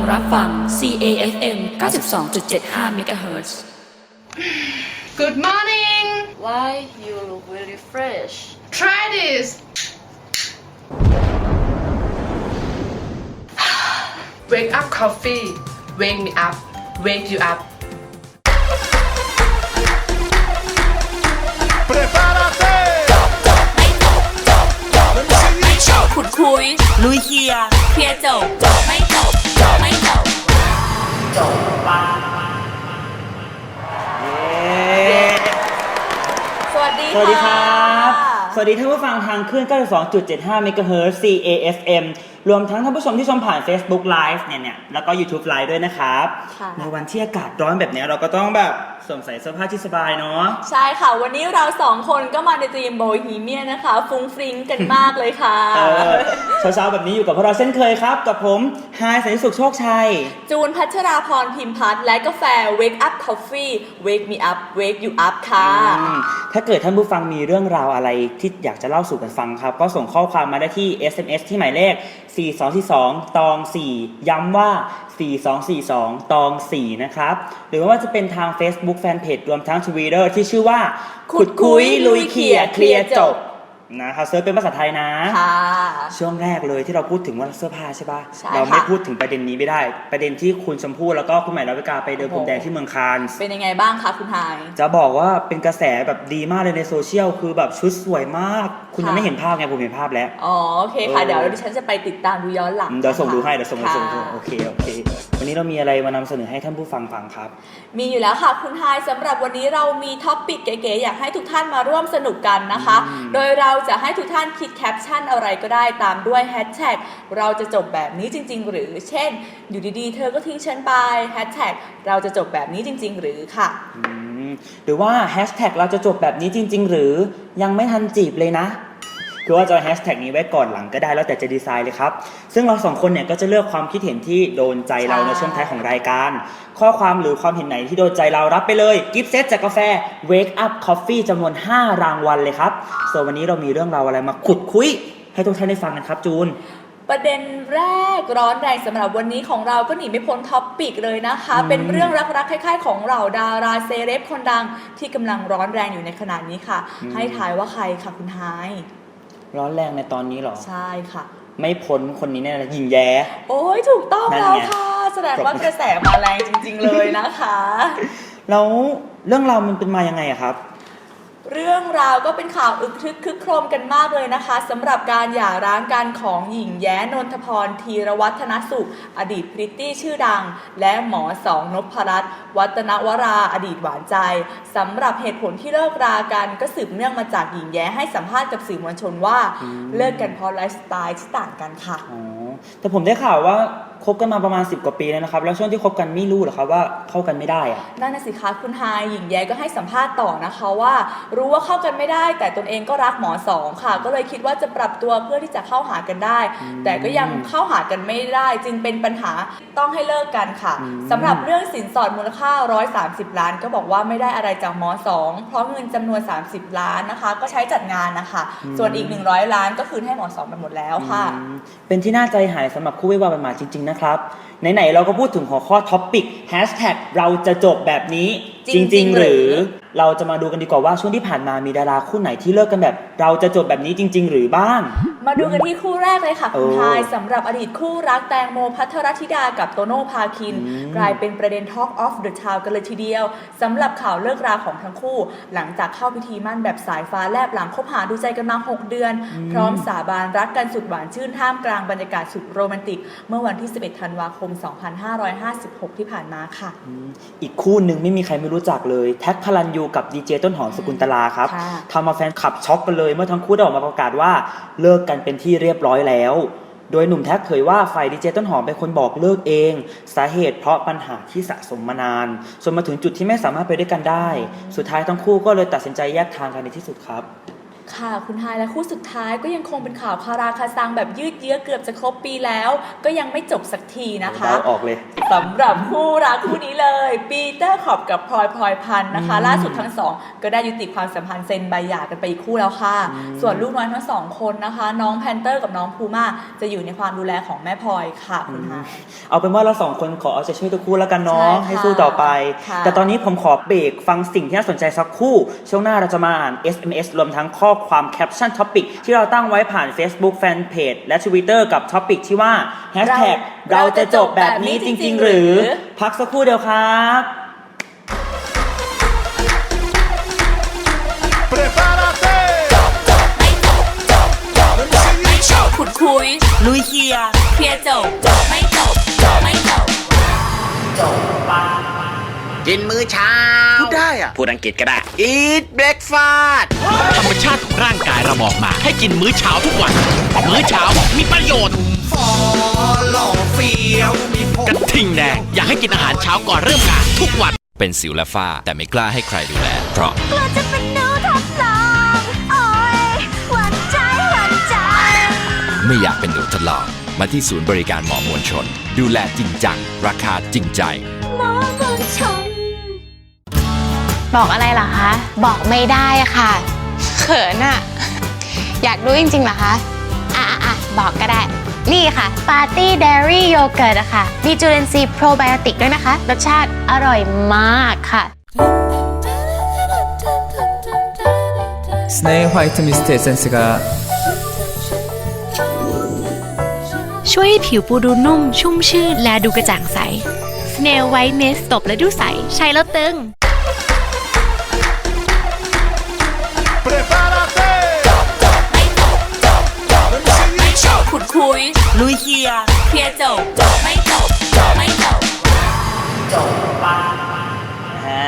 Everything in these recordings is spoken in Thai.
งรับฟัง CAFM 92.75 MHz Good morning. Why you look very fresh? Try this. Wake up coffee. Wake me up. Wake you up. ¡Prepárate! ขุดคุย ลุยเคลียร์ เคลียร์จบ ไม่จบ ไม่จบ สวัสดีสวัสดีครับะสวัสดีท่านผู้ฟังทางคลื่น92.75 MHz CAFM รวมทั้งท่านผู้ชมที่ชมผ่าน Facebook Live เนี่ยเนี่ยแล้วก็ YouTube Live ด้วยนะครับ ค่ะ ในวันที่อากาศร้อนแบบเนี้ยเราก็ต้องแบบสวมใส่เสื้อผ้าที่สบายเนาะ ใช่ค่ะ วันนี้เราสองคนก็มาในธีมโบฮีเมียนนะคะ ฟุ้งฟริ้งกันมากเลยค่ะ เออเช้าๆแบบนี้อยู่กับพวกเราเช่นเคยครับ กับผมไฮายสันติสุขโชคชัย จูนพัชราพรพิมพัฒน์และกาแฟ Wake Up Coffee Wake Me Up Wake You Up ค่ะ อืมถ้าเกิดท่านผู้ฟังมีเรื่องราวอะไรที่อยากจะเล่าสู่กันฟังครับ ก็ส่งข้อความมาได้ที่ SMS ที่หมายเลข4242 ตอง 4 ย้ำว่า 4242 ตอง 4 นะครับ หรือว่าจะเป็นทาง Facebook Fanpage รวมทั้ง Twitter ที่ชื่อว่า ขุดคุยลุยเขียเคลียร์จบ นะครับเซิร์ชเป็นภาษาไทยนะ ค่ะ ช่วงแรกเลยที่เราพูดถึงว่าเสื้อผ้าใช่ปะใช่เราไม่ค่ะ พูดถึงประเด็นนี้ไม่ได้ ประเด็นที่คุณชมพู่แล้วก็คุณใหม่ดาวิกาไปเดินพรมแดงที่เมืองคานส์เป็นยังไงบ้างคะคุณไฮาย จะบอกว่าเป็นกระแสแบบดีมากเลยในโซเชียลคือแบบชุดสวยมาก คุณยังค่ะ ไม่เห็นภาพไงผมเห็นภาพแล้ว อ๋อโอเคค่ะเออ เดี๋ยวดิฉันจะไปติดตามดูย้อนหลังเดี๋ยวส่งดูให้นะคะเดี๋ยวส่งให้ส่งดูค่ะ โอเคโอเค วันนี้เรามีอะไรมานำเสนอให้ท่านผู้ฟังฟังครับ มีอยู่แล้วค่ะคุณไฮายสำหรับวันนี้เรามีท็อปปิกเก๋ๆอยากให้ทุกท่านมาร่วมสนุกกันนะคะ อืม โดยเราจะให้ทุกท่านคิดแคปชั่นอะไรก็ได้ตามด้วยแฮชแท็กเราจะจบแบบนี้จริง ๆ หรือเช่น อยู่ดีๆ เธอก็ทิ้งฉันไปแฮชแท็กเราจะจบแบบนี้จริง ๆ หรือค่ะ อืมหรือว่าแฮชแท็กเราจะจบแบบนี้จริง ๆ หรือยังไม่ทันจีบเลยนะ คือว่าจะแฮชแท็กนี้ไว้ก่อนหลังก็ได้แล้วแต่จะดีไซน์เลยครับ ซึ่งเราสองคนเนี่ยก็จะเลือกความคิดเห็นที่โดนใจเราใช่ในช่วงท้ายของรายการ ข้อความหรือความเห็นไหนที่โดนใจเรารับไปเลย กิฟต์เซตจากกาแฟ Wake Up Coffee จำนวน 5 รางวัลเลยครับส่วนวันนี้เรามีเรื่องราวอะไรมาขุดคุย ให้ทุกท่านได้ฟังกันครับจูนประเด็นแรกร้อนแรงสำหรับวันนี้ของเราก็หนีไม่พ้นท็อปปิกเลยนะคะอืมเป็นเรื่องรักๆคล้ายๆ ของเราดาราเซเลบคนดังที่กำลังร้อนแรงอยู่ในขณะนี้ค่ะ ให้ทายว่าใครค่ะคุณไฮาย ร้อนแรงในตอนนี้เหรอ ใช่ค่ะ ไม่พ้นคนนี้แน่เลยหญิงแย้ โอ้ยถูกต้องนั่นแล้วไงค่ะ แสดงว่ากระแสมาแรงจริง ๆ เลยนะคะ แล้วเรื่องราวมันเป็นมายังไงอะครับ เรื่องราวก็เป็นข่าวอึกทึกคึกโครมกันมากเลยนะคะสำหรับการหย่าร้างกันของหญิงแย้นนทพรธีรวัฒนสุข อดีตพริตตี้ชื่อดัง และหมอสองนพรัตน์วัฒนวราอดีตหวานใจสำหรับเหตุผลที่เลิกรากันก็สืบเนื่องมาจากหญิงแย้ให้สัมภาษณ์กับสื่อมวลชนว่าอืมเลิกกันเพราะไลฟ์สไตล์ที่ต่างกันค่ะอ๋อแต่ผมได้ข่าวว่า คบกันมาประมาณ 10 กว่าปีแล้วนะครับ แล้วช่วงที่คบกันไม่รู้เหรอครับว่าเข้ากันไม่ได้อะนั่นน่ะสิคะคุณไฮายหญิงแย้ก็ให้สัมภาษณ์ต่อนะคะว่า รู้ว่าเข้ากันไม่ได้ แต่ตนเองก็รักหมอสองค่ะ ก็เลยคิดว่าจะปรับตัวเพื่อที่จะเข้าหากันได้อืมแต่ก็ยังเข้าหากันไม่ได้ จึงเป็นปัญหาต้องให้เลิกกันค่ะอืมสำหรับเรื่องสินสอดมูลค่า 130 ล้าน ก็บอกว่าไม่ได้อะไรจากหมอสองเพราะเงินจำนวน 30 ล้านนะคะ ก็ใช้จัดงานนะคะ ส่วนอีก 100 ล้านก็คืนให้หมอสองไปหมดแล้วค่ะ อืมเป็นที่น่าใจหายสำหรับคู่วิวาห์เป็นหมาจริงๆนะะครับ ไหนๆเราก็พูดถึงหัวข้อท็อปปิกแฮชแท็กเราจะจบแบบนี้จริงๆหรือหรือ เราจะมาดูกันดีกว่าว่าช่วงที่ผ่านมามีดาราคู่ไหนที่เลิกกันแบบ เราจะจบแบบนี้จริง ๆ หรือบ้าง มาดูกันที่คู่แรกเลยค่ะ คุณโอ้ทายสำหรับอดีตคู่รักแตงโมพัทรธิดากับโตโน่พาคิน อืมกลายเป็นประเด็น Talk of the Town กันเลยทีเดียวสำหรับข่าวเลิกราของทั้งคู่ หลังจากเข้าพิธีมั่นแบบสายฟ้าแลบหลังคบหาดูใจกันมา 6 เดือน พร้อมสาบานรักกันสุดหวานชื่นท่ามกลางบรรยากาศสุดโรแมนติก เมื่อวันที่ 11 ธันวาคม2556 ที่ผ่านมาค่ะอืมอีกคู่หนึ่งไม่มีใครไม่รู้จักเลย แท็กพลันยูกับดีเจต้นหอมสกุลตลาครับค่ะทำมาแฟนคลับช็อกกันเลย เมื่อทั้งคู่ได้ออกมาประกาศว่าเลิกกันเป็นที่เรียบร้อยแล้ว โดยหนุ่มแท็กเผยว่าฝ่ายดีเจต้นหอมเป็นคนบอกเลิกเอง สาเหตุเพราะปัญหาที่สะสมมานานจนมาถึงจุดที่ไม่สามารถไปด้วยกันได้ สุดท้ายทั้งคู่ก็เลยตัดสินใจแยกทางกันในที่สุดครับ ค่ะคุณไฮายและคู่สุดท้ายก็ยังคงเป็นข่าวคาราคาซังแบบยืดเยื้อเกือบจะครบปีแล้ว ก็ยังไม่จบสักทีนะคะเดาออกเลยสำหรับคู่รักคู่นี้เลย ปีเตอร์ขอบกับพลอยพลอยพันธ์นะคะอืมล่าสุดทั้งสองก็ได้ยุติความสัมพันธ์เซ็นใบหย่ากันไปอีกคู่แล้วค่ะ ส่วนลูกน้อยทั้งสองคนนะคะ น้องแพนเตอร์กับน้องพูม่าจะอยู่ในความดูแลของแม่พลอยค่ะคุณไฮายเอาเป็นว่าเราสองคนขอเอาใจช่วยทุกคู่แล้วกันเนาะใช่ค่ะให้สู้ต่อไปค่ะแต่ตอนนี้ผมขอเบรกฟังสิ่งที่น่าสนใจสักครู่ ช่วงหน้าเราจะมาอ่าน SMS รวมทั้งข้อความแคปชั่นท็อปิกที่เราตั้งไว้ผ่าน Facebook Fanpage และ Twitter กับท็อปิกที่ว่า Hashtag เราเราจะจบแบบนี้จริง ๆ หรือ พักสักครู่เดียวครับ Prepárate. Let me see you jump. ขุดคุย ลุยเคลียร์เคลียร์จบ ไม่จบ ไม่จบ กินมื้อเช้า พูดได้อะพูดอังกฤษก็ได้ Eat breakfast ธรรมชาติของร่างกายเราบอกมา ให้กินมื้อเช้าทุกวัน มื้อเช้ามีประโยชน์ Follow เฟี้ยวมีผมกระทิงแดงอยากให้กินอาหารเช้าก่อนเริ่มงานทุกวัน เป็นสิวและฝ้า แต่ไม่กล้าให้ใครดูแล เพราะกลัวจะเป็นหนูทดลองโอ้ยหวั่นใจหวั่นใจ ไม่อยากเป็นหนูทดลองมาที่ศูนย์บริการหมอมวลชน ดูแลจริงจังราคาจริงใจ หมอมวลชน บอกอะไรเหรอคะ บอกไม่ได้ค่ะ เขินอะอยากรู้จริงๆเหรอคะ อะอะอะบอกก็ได้ นี่ค่ะปาร์ตี้เดรี่โยเกิร์ตอะค่ะ มีจุลินทรีย์โปรไบโอติกด้วยนะคะ รสชาติอร่อยมากค่ะ 스네일 화이트 미스트 에센스가 ช่วยให้ผิวปูดูนุ่ม ชุ่มชื่นและดูกระจ่างใส Snail White Mist ตบและดูใส ใช้แล้วตึง Prepárate. Let me see you jump. ขุดคุย ลุยเคลียร์เคลียร์จบไม่จบไม่จบอ่า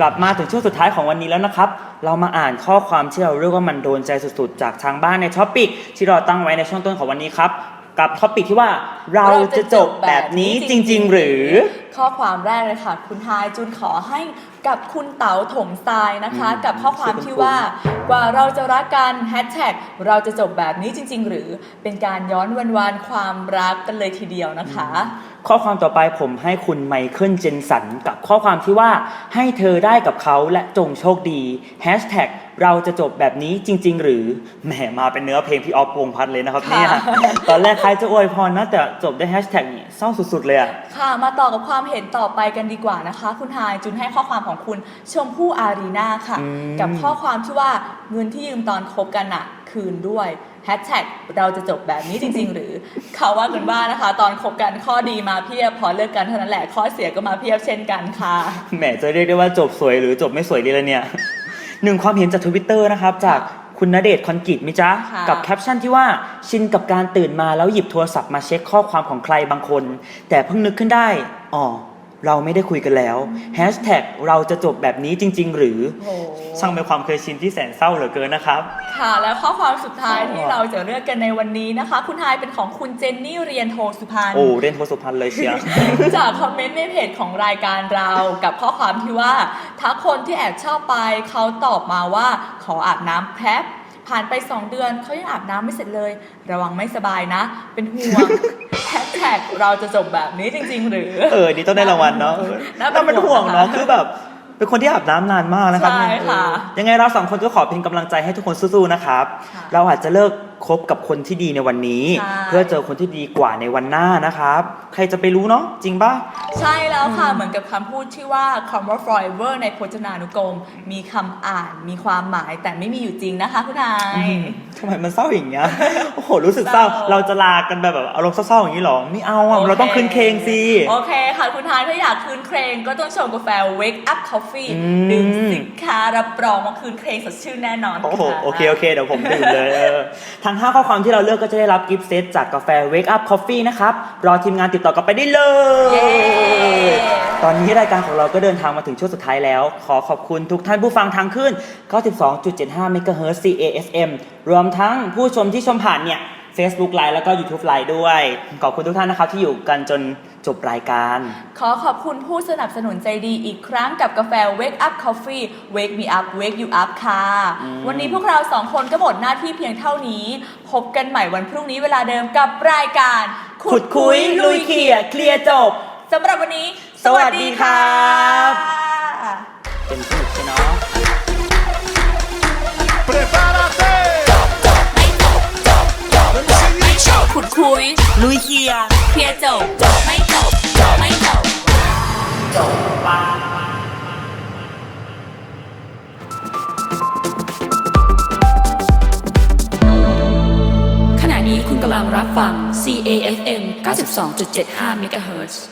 กลับมาถึงช่วงสุดท้ายของวันนี้แล้วนะครับ เรามาอ่านข้อความที่เราเรียกว่ามันโดนใจสุดๆ จากทางบ้านในท็อปิกที่เราตั้งไว้ในช่วงต้นของวันนี้ครับ กับท็อปิกที่ว่าเราจะจบแบบนี้จริง ๆ หรือ ข้อความแรกเลยค่ะ คุณไฮายจุนขอให้กับคุณเต๋าถมทรายนะคะ อืมกับข้อความที่ว่ากว่าเราจะรักกันแฮชแท็กเราจะจบแบบนี้จริง ๆ หรือเป็นการย้อนวันวานๆความรักกันเลยทีเดียวนะคะ ข้อความต่อไปผมให้คุณไมเคิลเจนสันกับข้อความที่ว่าให้เธอได้กับเขาและจงโชคดีแฮชแท็กเราจะจบแบบนี้จริง ๆ หรือแหมมาเป็นเนื้อเพลงพี่ออฟวงศ์พัฒน์เลยนะครับเนี่ยค่ะ ตอนแรกใครจะอวยพรนะแต่จบด้วยแฮชแท็กนี่เศร้าสุดๆเลยอะ ค่ะ มาต่อกับความเห็นต่อไปกันดีกว่านะคะ คุณไฮายจุนให้ข้อความของคุณชมพู่อารีนาค่ะ อืม กับข้อความที่ว่าเงินที่ยืมตอนคบกันอะคืนด้วยแฮชแท็กเราจะจบแบบนี้จริง ๆ หรือ เขาว่ากันว่านะคะ ตอนคบกันข้อดีมาเพียบพอเลิกกันเท่านั้นแหละข้อเสียก็มาเพียบเช่นกันค่ะ แหมจะเรียกได้ว่าจบสวยหรือจบไม่สวยดีละเนี่ย หนึ่งความเห็นจากทวิตเตอร์นะครับจากคุณณเดชน์คอนกิตมิจ้าค่ะ กับแคปชั่นที่ว่าชินกับการตื่นมาแล้วหยิบโทรศัพท์มาเช็คข้อความของใครบางคน แต่เพิ่งนึกขึ้นได้ อ๋อเราไม่ได้คุยกันแล้วแฮชแท็กเราจะจบแบบนี้จริง ๆ หรือโอ้ช่างเป็นความเคยชินที่แสนเศร้าเหลือเกินนะครับ ค่ะ แล้วข้อความสุดท้ายที่เราจะเลือกกันในวันนี้นะคะ คุณไฮายเป็นของคุณเจนนี่เรียนโทสุพรรณ โอ้เล่นโทรสุพรรณเลยเชียว จากคอมเมนต์ในเพจของรายการเรากับข้อความที่ว่าถ้าคนที่แอบชอบไปเขาตอบมาว่าขออาบน้ำแป๊บผ่านไป 2 เดือนเขายังอาบน้ำไม่เสร็จเลย ระวังไม่สบายนะ เป็นห่วง แฮชแท็กเราจะจบแบบนี้จริง ๆ หรือ เออ นี่ต้องได้รางวัลเนาะน่าน่าเป็เป็นนห่ห่ววงงนะคะเนาะ คือแบบ เป็นคนที่อาบน้ำนานมากนะครับใช่ค่ะเออยังไงเราสองคนก็ขอเป็นกำลังใจให้ทุกคนสู้ๆนะครับค่ะเราอาจจะเลิก คบกับคนที่ดีในวันนี้ ใช่ เพื่อเจอคนที่ดีกว่าในวันหน้านะครับ ใครจะไปรู้เนาะจริงปะ ใช่แล้วค่ะ เหมือนกับคำพูดที่ว่าคำว่า forever ในพจนานุกรม มีคำอ่าน มีความหมายแต่ไม่มีอยู่จริงนะคะคุณนาย ทำไมมันเศร้าอย่างเงี้ย โอ้โห รู้สึกเศร้า เศร้า เราจะลากันแบบแบบอารมณ์เศร้าๆอย่างนี้เหรอ ไม่เอาอะ เราต้องคืนเคงสิ โอเคค่ะ คุณทายถ้าอยากคืนเครงก็ต้องชงกาแฟ Wake Up Coffee อืม ดื่มสินค้ารับรองว่าคืนเครงสดชื่นแน่นอนโอ้โห ค่ะ โอเค โอเค เดี๋ยวผมดื่มเลย เออทั้ง5ข้อความที่เราเลือกก็จะได้รับกิฟต์เซตจากกาแฟ Wake Up Coffee นะครับ รอทีมงานติดต่อกลับไปได้เลย ตอนนี้รายการของเราก็เดินทางมาถึงช่วงสุดท้ายแล้ว ขอขอบคุณทุกท่านผู้ฟังทางขึ้น 92.75 MHz CAFM รวมทั้งผู้ชมที่ชมผ่านเนี่ย Facebook Live แล้วก็ YouTube Live ด้วย ขอบคุณทุกท่านนะครับที่อยู่กันจน จบรายการ ขอขอบคุณผู้สนับสนุนใจดีอีกครั้งกับกาแฟ Wake Up Coffee Wake Me Up Wake You Up ค่ะอืมวันนี้พวกเราสองคนก็หมดหน้าที่เพียงเท่านี้ พบกันใหม่วันพรุ่งนี้เวลาเดิมกับรายการ ขุดคุย ลุยเขียเคลียร์จบสำหรับวันนี้ สวัสดีครับค่ะเป็นสนุกใช่เนาะ Prepárate. ขุดคุย ลุยเขียร์ เคลียร์จบจบไม่จบจบไม่จบจบปาขณะนี้คุณกำลังรับฟัง CAFM 92.75 MHz